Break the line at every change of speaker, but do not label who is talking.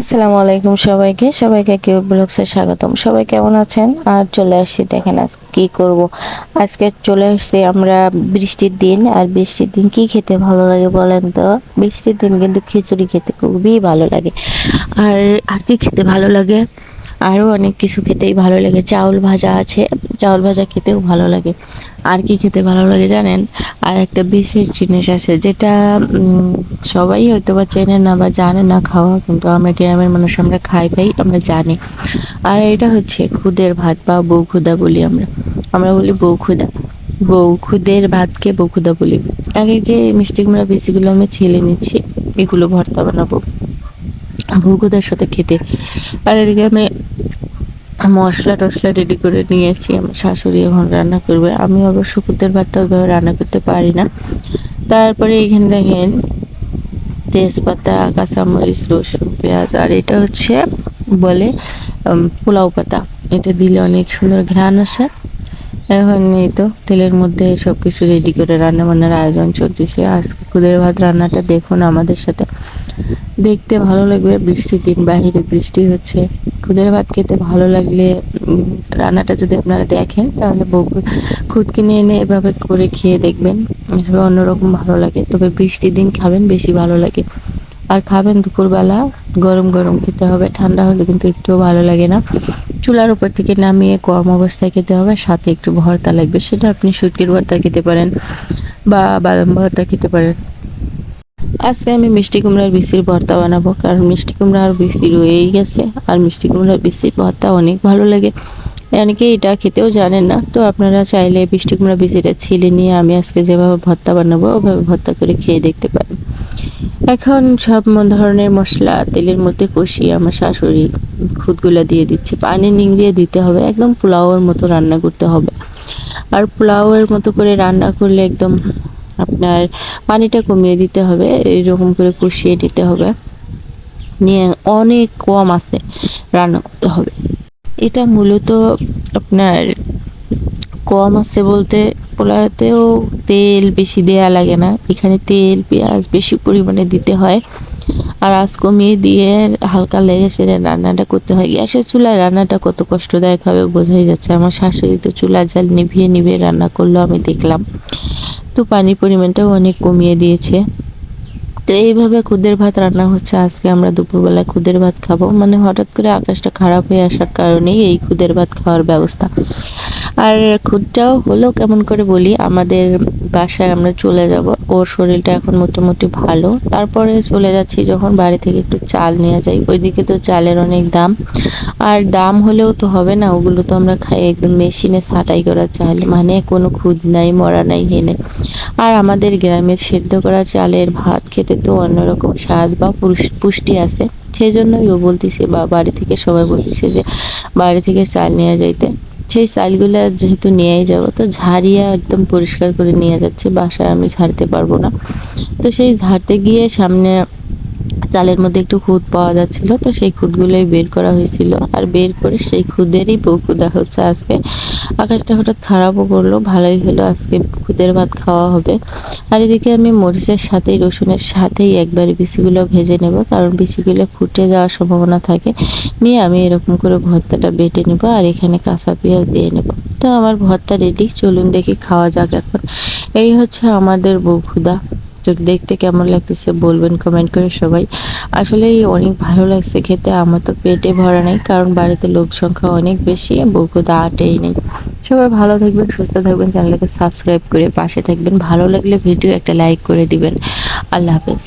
আসসালামু আলাইকুম সবাইকে। সবাইকে কেউ ব্লগসে স্বাগতম। সবাই কেমন আছেন? আর চলে আসছি দেখেন আজ কি করব। আজকে চলে আসছি আমরা বৃষ্টির দিন। আর বৃষ্টির দিন কি খেতে ভালো লাগে বলেন তো? বৃষ্টির দিন কিন্তু খিচুড়ি খেতে খুবই ভালো লাগে। আর আর কি খেতে ভালো লাগে? আরও অনেক কিছু খেতেই ভালো লাগে। চাউল ভাজা আছে, চাউল ভাজা খেতেও ভালো লাগে। আর কি খেতে ভালো লাগে জানেন? আর একটা বিশেষ জিনিস আছে, যেটা সবাই হয়তো বা চেনে না বা জানে না খাওয়া, কিন্তু আমরা গ্রামের মানুষ আমরা খাই পাই আমরা জানি। আর এটা হচ্ছে খুদের ভাত বা বউ খুদা বলি আমরা। আমরা বলি বউ খুদা বউ খুদের ভাতকে বউ খুদা বলি। আগে যে মিষ্টি কুমড়া বেশিগুলো আমি ছেলে নিচ্ছি, এগুলো ভর্তা বানাবো। ভুগুদার সাথে খেতে। আর এদিকে আমি মশলা টশলা রেডি করে নিয়েছি। আমার শাশুড়ি এখন রান্না করবে। আমি অবশ্য শুকুতের ভাতটা ওইভাবে রান্না করতে পারি না। তারপরে এখানে দেখেন তেজপাতা, কাঁচামরিচ, রসুন, পেঁয়াজ, আর এটা হচ্ছে বলে পোলাও পাতা। এটা দিলে অনেক সুন্দর ঘ্রাণ আসে। এখন এই তো তেলের মধ্যে সব কিছু রেডি করে রান্না বান্নার আয়োজন চলতেছে। আজকে খুদের ভাত রান্নাটা দেখুন আমাদের সাথে। দেখতে ভালো লাগবে, বৃষ্টির দিন বাহিরে বৃষ্টি হচ্ছে। খুদের ভাত খেতে ভালো লাগলে রান্নাটা যদি আপনারা দেখেন তাহলে খুদ কিনে এনে এভাবে করে খেয়ে দেখবেন। আসলে অন্যরকম ভালো লাগে, তবে বৃষ্টির দিন খাবেন, বেশি ভালো লাগে। আর খাবেন দুপুরবেলা, গরম গরম খেতে হবে, ঠান্ডা হলে কিন্তু একটুও ভালো লাগে না। চুলার উপর থেকে নামিয়ে গরম অবস্থায় খেতে হবে, সাথে একটু ভর্তা লাগবে, সেটা আপনি শুটকির ভর্তা খেতে পারেন বা বাদাম ভর্তা খেতে পারেন। আজকে আমি মিষ্টি কুমড়ার বিচির ভর্তা বানাবো, কারণ মিষ্টি কুমড়ার বিচি রয়েই গেছে, আর মিষ্টি কুমড়ার বিচির ভর্তা অনেক ভালো লাগে। অনেকে এটা খেতেও জানেন না। তো আপনারা চাইলে মিষ্টি কুমড়া বিচিটা ছিলে নিয়ে আমি আজকে যেভাবে ভর্তা বানাবো, ওভাবে ভর্তা করে খেয়ে দেখতে পারেন। এখন সব ধরনের মশলা তেলের মধ্যে কষিয়ে আমার শাশুড়ি খুদগুলা দিয়ে দিচ্ছে। পানি নিংড়িয়ে দিতে হবে, একদম পোলাওয়ের মতো রান্না করতে হবে। আর পোলাওয়ের মতো করে রান্না করলে একদম আপনার পানিটা কমিয়ে দিতে হবে, এরকম করে কষিয়ে দিতে হবে। নিয়ে অনেক কম আছে রান্না করতে হবে। এটা মূলত আপনার কম আছে বলতে পোলাওতেও তেল বেশি দেয়া লাগে না। এখানে তেল, পেঁয়াজ বেশি পরিমাণে দিতে হয়। আর আঁচ কমিয়ে দিয়ে হালকা লেগে সেরে রান্নাটা করতে হয়। গ্যাসের চুলায় রান্নাটা কত কষ্টদায়ক হবে বোঝাই যাচ্ছে। আমার শাশুড়ি তো চুলা জাল নিভিয়ে নিভিয়ে রান্না করল, আমি দেখলাম। তো পানির পরিমাণটাও অনেক কমিয়ে দিয়েছে। তো এইভাবে খুদের ভাত রান্না হচ্ছে। আজকে আমরা দুপুরবেলা খুদের ভাত খাব। মানে হঠাৎ করে আকাশটা খারাপ হয়ে আসার কারণেই এই খুদের ভাত খাওয়ার ব্যবস্থা। আর খুদটাও হলো কেমন করে বলি, আমাদের বাসায় আমরা চলে যাব। ওর শরীরটা এখন মোটামুটি ভালো। তারপরে চলে যাচ্ছি যখন বাড়ি থেকে একটু চাল নিয়ে যাই। ওইদিকে তো চালের অনেক দাম। আর দাম হলেও তো হবে না, ওগুলো তো আমরা খাই একদম মেশিনে ছাটাই করা চাল। মানে কোনো খুদ নাই, মরা নাই হেনে আর আমাদের গ্রামের সেদ্ধ করা চালের ভাত খেতে তো অন্যরকম স্বাদ বা পুষ্টি আছে। সেই জন্যই ও বলতেছে, বা বাড়ি থেকে সবাই বলতেছে যে, বাড়ি থেকে চাল নিয়ে যাইতে। সেই চালগুলো যেহেতু নিয়েই যাব, তো ঝাড়িয়ে একদম পরিষ্কার করে নিয়ে যাচ্ছে, বাসায় আমি ঝাড়তে পারব না। তো সেই ঝাড়তে গিয়ে সামনে চালের মধ্যে একটু খুদ পাওয়া যাচ্ছিল, তো সেই খুদগুলোই বের করা হয়েছিল। আর বের করে সেই খুদেরই বউ খুদা হচ্ছে আজকে আকাশটা হঠাৎ খারাপও করল, ভালোই হলো, আজকে খুদের ভাত খাওয়া হবে। আর এদিকে আমি মরিচের সাথেই, রসুনের সাথেই একবারে বিচিগুলো ভেজে নেব, কারণ বিচিগুলো ফুটে যাওয়ার সম্ভাবনা থাকে। নিয়ে আমি এরকম করে ভর্তাটা বেটে নেব আর এখানে কাঁচা পেঁয়াজ দিয়ে নেব। তো আমার ভর্তা রেডি চলুন দেখি খাওয়া যাক এখন। এই হচ্ছে আমাদের বউ খুদা তো দেখতে কেমন লাগতেছে বলবেন কমেন্ট করে সবাই। আসলে অনেক ভালো লাগছে খেতে, আমার তো পেটে ভরা নেই, কারণ বাড়িতে লোক সংখ্যা অনেক বেশি বউকুদা আটেই নেই। সবাই ভালো থাকবেন, সুস্থ থাকবেন চ্যানেলকে সাবস্ক্রাইব করে পাশে থাকবেন। ভালো লাগলে ভিডিও একটা লাইক করে দিবেন। আল্লাহ হাফেজ।